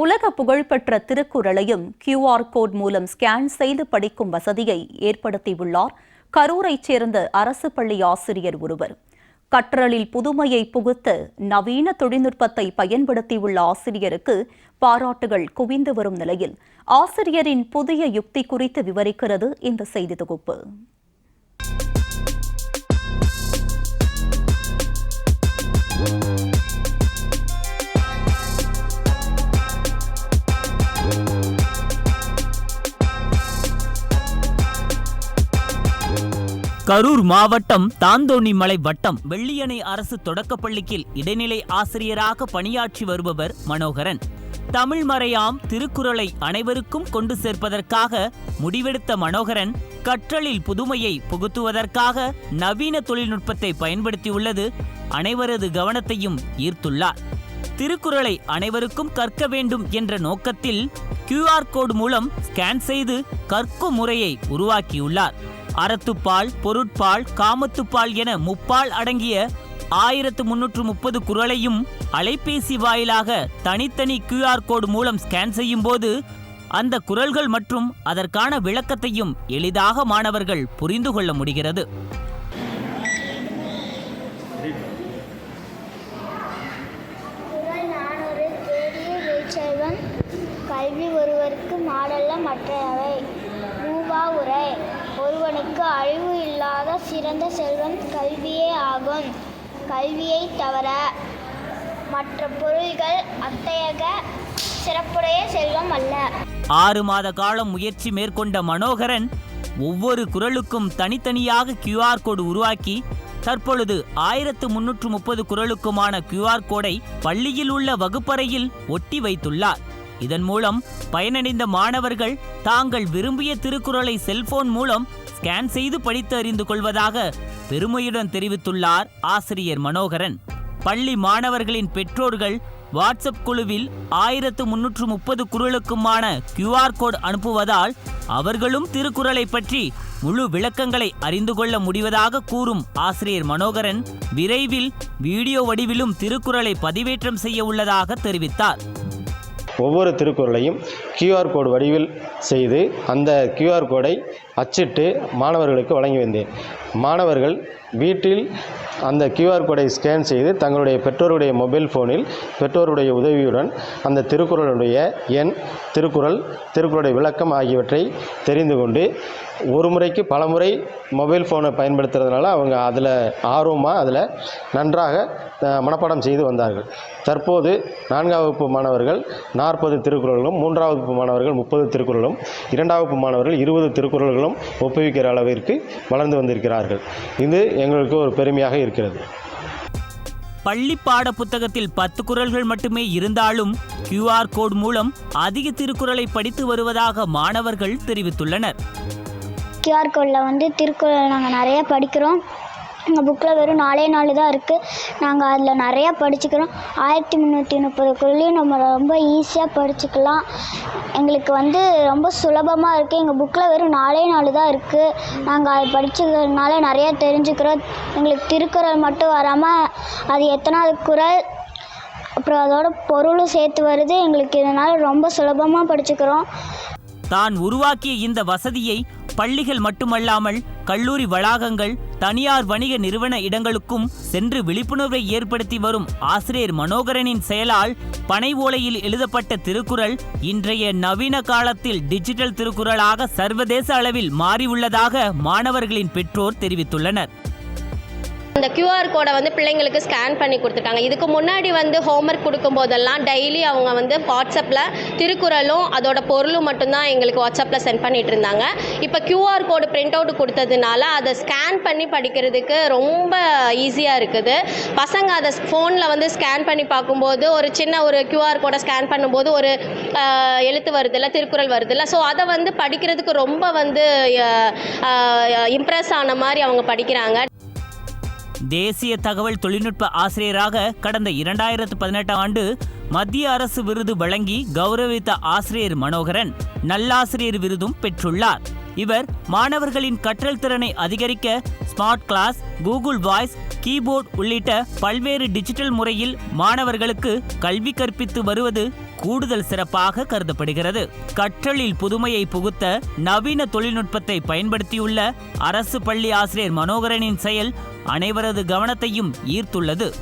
உலக புகழ்பெற்ற திருக்குறளையும் கியூஆர் கோட் மூலம் ஸ்கேன் செய்து படிக்கும் வசதியை ஏற்படுத்தியுள்ளார். கரூரைச் சேர்ந்த அரசு பள்ளி ஆசிரியர் ஒருவர். கற்றலில் புதுமையை புகுத்து நவீன தொழில்நுட்பத்தை பயன்படுத்தியுள்ள ஆசிரியருக்கு பாராட்டுகள் குவிந்து வரும் நிலையில் ஆசிரியரின் புதிய யுக்தி குறித்து விவரிக்கிறது இந்த செய்தி தொகுப்பு. கரூர் மாவட்டம் தாந்தோணிமலை வட்டம் வெள்ளியணை அரசு தொடக்கப்பள்ளியில் இடைநிலை ஆசிரியராக பணியாற்றி வருபவர் மனோகரன். தமிழ் மறையாம் திருக்குறளை அனைவருக்கும் கொண்டு சேர்ப்பதற்காக முடிவெடுத்த மனோகரன் கற்றலில் புதுமையை புகுத்துவதற்காக நவீன தொழில்நுட்பத்தை பயன்படுத்தியுள்ளது அனைவரது கவனத்தையும் ஈர்த்துள்ளார். திருக்குறளை அனைவருக்கும் கற்க வேண்டும் என்ற நோக்கத்தில் கியூஆர் கோடு மூலம் ஸ்கேன் செய்து கற்கும் முறையை உருவாக்கியுள்ளார். அறத்துப்பால் பொருட்பால் காமத்துப்பால் என முப்பால் அடங்கிய ஆயிரத்து முன்னூற்று முப்பது குறளையும் அலைபேசி வாயிலாக தனித்தனி கியூஆர் கோடு மூலம் ஸ்கேன் செய்யும் போது அந்த குறள்கள் மற்றும் அதற்கான விளக்கத்தையும் எளிதாக மாணவர்கள் புரிந்து கொள்ள முடிகிறது. கல்வி ஒருவருக்கு மாடல்ல மற்றவை. ரூபா உரை. ஒருவனுக்கு அழிவு இல்லாத சிறந்த செல்வம் கல்வியே ஆகும். கல்வியை தவிர மற்ற பொருள்கள் அத்தகைய சிறப்புடைய செல்வம் அல்ல. ஆறு மாத காலம் முயற்சி மேற்கொண்ட மனோகரன் ஒவ்வொரு குறளுக்கும் தனித்தனியாக கியூஆர் கோடு உருவாக்கி தற்பொழுது ஆயிரத்து முன்னூற்று முப்பது குறளுக்குமான கியூஆர் கோடை பள்ளியில் உள்ள வகுப்பறையில் ஒட்டி வைத்துள்ளார். இதன் மூலம் பயனடைந்த மாணவர்கள் தாங்கள் விரும்பிய திருக்குறளை செல்போன் மூலம் ஸ்கேன் செய்து படித்து அறிந்து கொள்வதாக பெருமையுடன் தெரிவித்துள்ளார் ஆசிரியர் மனோகரன். பள்ளி மாணவர்களின் பெற்றோர்கள் வாட்ஸ்அப் குழுவில் ஆயிரத்து முன்னூற்று முப்பது குறளுக்குமான கியூஆர் கோட் அனுப்புவதால் அவர்களும் திருக்குறளை பற்றி முழு விளக்கங்களை அறிந்து கொள்ள முடிவதாக கூறும் ஆசிரியர் மனோகரன் விரைவில் வீடியோ வடிவிலும் திருக்குறளை பதிவேற்றம் செய்ய உள்ளதாக தெரிவித்தார். ஒவ்வொரு திருக்குறளையும் கியூஆர் கோடு வடிவில் செய்து அந்த கியூஆர் கோடை அச்சிட்டு மாணவர்களுக்கு வழங்கி வந்தேன். மாணவர்கள் வீட்டில் அந்த கியூஆர் கோடை ஸ்கேன் செய்து தங்களுடைய பெற்றோருடைய மொபைல் ஃபோனில் பெற்றோருடைய உதவியுடன் அந்த திருக்குறளுடைய எண் திருக்குறள் திருக்குறளுடைய விளக்கம் ஆகியவற்றை தெரிந்து கொண்டு ஒரு முறைக்கு பல முறை மொபைல் ஃபோனை பயன்படுத்துறதுனால அவங்க அதில் ஆர்வமாக அதில் நன்றாக மனப்பாடம் செய்து வந்தார்கள். தற்போது நான்காம் வகுப்பு மாணவர்கள் நாற்பது திருக்குறளும் மூன்றாம் வகுப்பு மாணவர்கள் முப்பது திருக்குறளும் இரண்டாம் வகுப்பு மாணவர்கள் இருபது திருக்குறள்களும் ஒப்புவிக்கிற அளவிற்கு வளர்ந்து வந்திருக்கிறார்கள். இது எங்களுக்கு ஒரு பெருமையாக இருக்கிறது. பள்ளி பாட புத்தகத்தில் பத்து குறள்கள் மட்டுமே இருந்தாலும் கியூஆர் கோட் மூலம் அதிக திருக்குறளை படித்து வருவதாக மாணவர்கள் தெரிவித்துள்ளனர். கியூஆர் கோடில் வந்து திருக்குறள் நாங்கள் நிறைய படிக்கிறோம். எங்கள் புக்கில் வெறும் நாலே நாலு தான் இருக்குது நாங்கள் அதில் நிறையா படிச்சுக்கிறோம். ஆயிரத்தி முந்நூற்றி முப்பதுக்குள்ளேயும் நம்ம ரொம்ப ஈஸியாக படிச்சுக்கலாம். எங்களுக்கு வந்து ரொம்ப சுலபமாக இருக்குது எங்கள் புக்கில் வெறும் நாலே நாலு தான் இருக்குது நாங்கள் அதை படிச்சுக்கிறதுனால நிறையா தெரிஞ்சுக்கிறோம். எங்களுக்கு திருக்குறள் மட்டும் வராமல் அது எத்தனாவது குரல் அப்புறம் அதோட பொருளும் சேர்த்து வருது. எங்களுக்கு இதனால் ரொம்ப சுலபமாக படிச்சுக்கிறோம். தான் உருவாக்கிய இந்த வசதியை பள்ளிகள் மட்டுமல்லாமல் கல்லூரி வளாகங்கள் தனியார் வணிக நிறுவன இடங்களுக்கும் சென்று விழிப்புணர்வை ஏற்படுத்தி வரும் ஆசிரியர் மனோகரனின் செயலால் பனை ஓலையில் எழுதப்பட்ட திருக்குறள் இன்றைய நவீன காலத்தில் டிஜிட்டல் திருக்குறளாக சர்வதேச அளவில் மாறியுள்ளதாக மாணவர்களின் பெற்றோர் தெரிவித்துள்ளனர். அந்த கியூஆர் கோடை வந்து பிள்ளைங்களுக்கு ஸ்கேன் பண்ணி கொடுத்துருக்காங்க இதுக்கு முன்னாடி வந்து ஹோம்ஒர்க் கொடுக்கும்போதெல்லாம் டெய்லி அவங்க வந்து வாட்ஸ்அப்பில் திருக்குறளும் அதோட பொருளும் மட்டும்தான் எங்களுக்கு வாட்ஸ்அப்பில் சென்ட் பண்ணிட்டு இருந்தாங்க. இப்போ கியூஆர் கோடு பிரிண்ட் அவுட் கொடுத்ததுனால அதை ஸ்கேன் பண்ணி படிக்கிறதுக்கு ரொம்ப ஈஸியாக இருக்குது. பசங்க அதை ஃபோனில் வந்து ஸ்கேன் பண்ணி பார்க்கும்போது ஒரு சின்ன ஒரு கியூஆர் கோடை ஸ்கேன் பண்ணும்போது ஒரு எழுத்து வருதுல்ல திருக்குறள் வருதுல்ல. ஸோ அதை வந்து படிக்கிறதுக்கு ரொம்ப வந்து இம்ப்ரெஸ் ஆன மாதிரி அவங்க படிக்கிறாங்க. தேசிய தகவல் தொழில்நுட்ப ஆசிரியராக கடந்த இரண்டாயிரத்து பதினெட்டாம் ஆண்டு மத்திய அரசு விருது வழங்கி கௌரவித்த ஆசிரியர் மனோகரன் நல்லாசிரியர் விருதும் பெற்றுள்ளார். இவர் மாணவர்களின் கற்றல் திறனை அதிகரிக்க smart class Google voice keyboard உள்ளிட்ட பல்வேறு டிஜிட்டல் முறையில் மாணவர்களுக்கு கல்வி கற்பித்து வருவது கூடுதல் சிறப்பாக கருதப்படுகிறது. கற்றலில் புதுமையை புகுத்த நவீன தொழில்நுட்பத்தை பயன்படுத்தியுள்ள அரசு பள்ளி ஆசிரியர் மனோகரனின் செயல் அனைவரது கவனத்தையும் ஈர்த்துள்ளது.